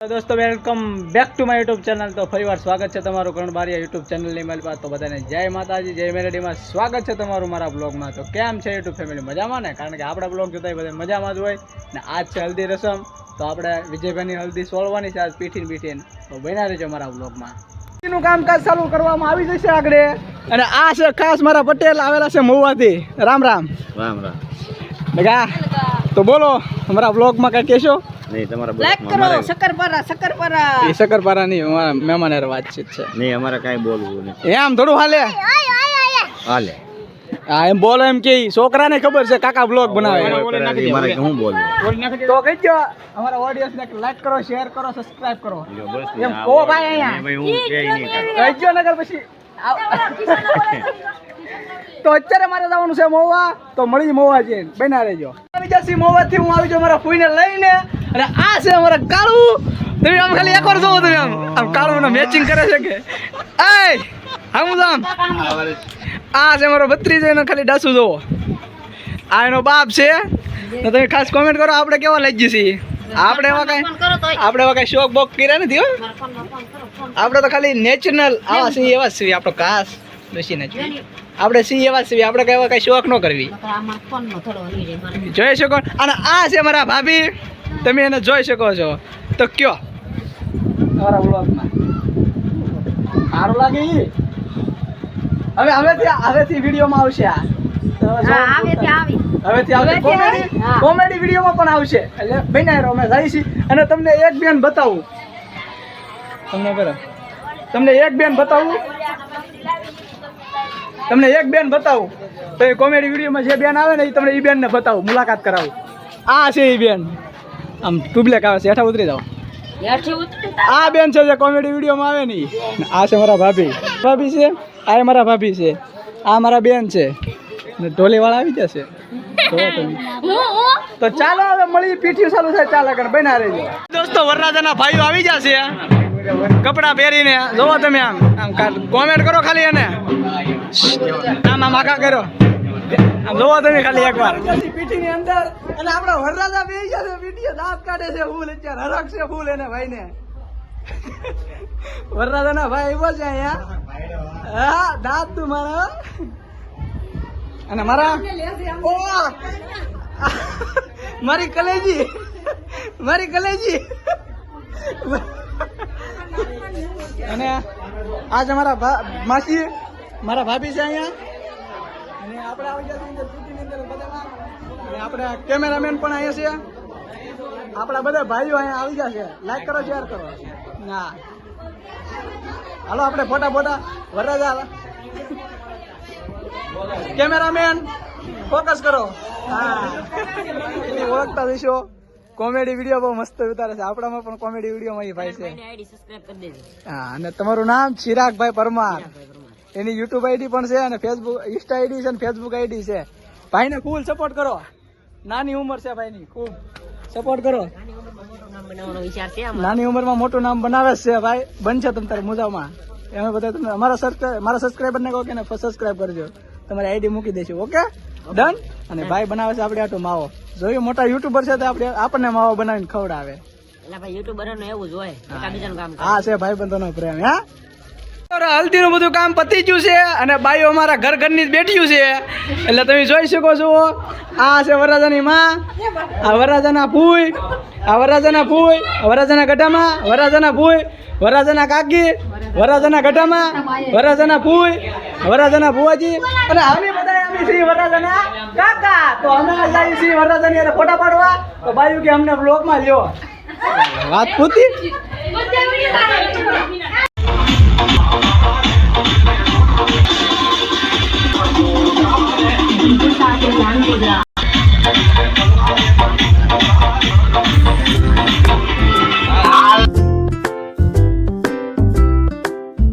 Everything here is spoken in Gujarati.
દોસ્તો welcome back to my YouTube channel તો ફરીવાર સ્વાગત છે તમારું કરણ બારિયા યુટ્યુબ ચેનલની મારી પાસે. તો બધાને જય માતાજી જય મેલેડીમાં સ્વાગત છે તમારું મારા બ્લોગમાં તો કેમ છે યુટ્યુબ ફેમિલી મજામાં ને? કારણ કે આપણા બ્લોગ જોતા બધા મજામાં જ હોય. ને આજ છે હલ્દી રસમ. તો આપણે વિજયભાઈની હલ્દી સોલવાની છે આજ પીઠીને પીઠીને. તો બન્યા રહેજો મારા બ્લોગમાં નું કામકાજ ચાલુ કરવામાં આવી જશે આગળ. અને આ છે ખાસ મારા પટેલ આવેલા છે મહુવાથી. રામ રામ. રામ રામ. તો બોલો અમારા બ્લોગમાં કઈ કહેશો? નહીં તમારા લાઈક કરો શક્કરપારા શક્કરપારા. એ શકરપારાની અમારા મહેમાન હારે વાતચીત છે નહીં અમારે કાંઈ બોલવું નથી. એમ થોડું હાલે? હાલે હા એમ બોલો એમ કે છોકરાને ખબર છે કાકા બ્લોગ બનાવે. મારે તો કહી દો અમારા ઓડિયન્સ ને લાઈક કરો શેર કરો સબસ્ક્રાઇબ કરો. એમ આ ભાઈ અહીંયા. ભાઈ હું કે નહીં કહી દો નગર પછી. તો અત્યારે મારે જવાનું છે મોવા તો મળી મોવા જઈને. બના રહેજો. આવી જશે મોવા થી હું આવી જાઉં મારા ફૂઈને લઈને. અને આ છે અમારા કાળું. તમે આમ ખાલી એકવાર જોવો તમે આમ. આમ કાળું ને મેચિંગ કરે છે કે? એય આમ આમ આ છે મારો ભત્રીજો એનો ખાલી ડાસુ જોવો આ એનો બાપ છે. તો તમે ખાસ કોમેન્ટ કરો આપણે કેવા લઈ છીએ આપણે એવા કાંઈ આપણે એવા કાંઈ શોખ બોક કર્યા નથી હો? આપણે તો ખાલી નેચરલ આવા સિંહ એવા છીએ. આપણો કાસ બેસી નથી આપણે સિંહ એવા જ આપણે કઈ એવા કઈ શોખ ન કરવી. જોઈ શકો અને આ છે મારા ભાભી. તમે એને જોઈ શકો છો. તો કયો? મારા બ્લોગમાં સારું લાગે એ હવે હવેથી હવેથી વિડીયોમાં આવશે આ. હવેથી આવશે. કોમેડી કોમેડી વિડીયોમાં પણ આવશે. એટલે બનાવી રહો અમે છીએ. અને તમને એક બેન બતાવું. તમને બરાબર તમને એક બેન બતાવું. તમને એક બેન બતાવું. તો એ કોમેડી વિડીયોમાં જે બેન આવે ને એ તમને એ બેનને બતાવું. મુલાકાત કરાવું. આ છે એ બેન. આમ ટુબલેક આવે છે? હેઠા ઉતરી જાઓ. આ બેન છે જે કોમેડી વિડીયોમાં આવે નહીં આ છે મારા ભાભી. ભાભી છે? આ મારા ભાભી છે. આ મારા બેન છે. ને ઢોલીવાળા આવી જશે તો તો ચાલો હવે મળી પીઠ્યું ચાલુ થાય. ચાલે આગળ બના રહેજો. દોસ્તો વરરાજાના ભાઈઓ આવી જશે કપડા પહેરીને. જોવો તમે આમ. આમ કોમેન્ટ કરો ખાલી એને. આમ આમ આખા કરો જોવો તમે ખાલી એકવાર. પીઠીની અંદર અને આપણા વરરાજા બે છે પીઠીએ દાંત કાઢે છે ફૂલ અત્યારે હરક છે ફૂલ એને ભાઈને. વરરાજાના ભાઈ આવ્યો છે અહીંયા. હા દાંત તું મારા અને મારા મારી કલેજી મારી કલેજી. અને આજ અમારા ભા- માસી મારા ભાભી છે અહીંયા. અને આપણે આવી ગયા અંદર સિટીની અંદર બધામાં. અને આપણે કેમેરામેન પણ અહીંયા છે. આપણા બધા ભાઈઓ અહીંયા આવી ગયા છે. લાઈક કરો શેર કરો. ના. હાલો આપણે ફોટા ફોટા. વરરાજા કેમેરામેન ફોકસ કરો. હા. ઓળખતા જઈશો કોમેડી વીડિયો બહુ મસ્ત ઉતારે છે. આપણામાં પણ કોમેડી વિડીયોમાં એ ભાઈ છે. હા અને તમારું નામ ચિરાગભાઈ પરમાર. એની યુટ્યુબ આઈડી પણ છે અને ફેસબુક ઇન્સ્ટા આઈડી છે અને ફેસબુક આઈડી છે. ભાઈને ફૂલ સપોર્ટ કરો. નાની ઉંમર છે ભાઈની ખૂબ સપોર્ટ કરો. નાની ઉંમરમાં મોટું નામ બનાવે છે ભાઈ. બનશે તમ તારે મુજામાં. એમાં બધા તમને અમારા સબસ્ક્રાઇબ મારા સબસ્ક્રાઈબર ને કહો કે સબસ્ક્રાઈબ કરજો. તમારી આઈડી મૂકી દેશું ઓકે? ડન અને ભાઈ બનાવે છે આપણે આટલું માવો. જોયું મોટા યુટ્યુબર છે તો આપણે આપણને માવો બનાવીને ખવડાવે. એટલે ભાઈ યુટ્યુબરનું એવું જ હોય આ છે ભાઈ બંધોનો પ્રેમ હે? હલ્દી નું બધું કામ પતી ગયું છે અને બાઈઓ અમારા ઘર ઘરની જ બેઠ્યું છે. એટલે તમે જોઈ શકો છો, આ છે વરરાજાની માં, આ વરરાજાના ભૂઈ, આ વરરાજાના ભૂઈ વરરાજાના ગઢામાં, વરરાજાના ભૂઈ, વરરાજાના કાકી, વરરાજાના ગઢામાં, વરરાજાના ભૂઈ, વરરાજાના ભુવાજી અને અમે બધા અમે શ્રી વરરાજાના કાકા. તો અમે જઈએ શ્રી વરરાજાની હારે ફોટા પાડવા. તો બાયું કે અમને બ્લોગમાં લ્યો. વાત પૂતી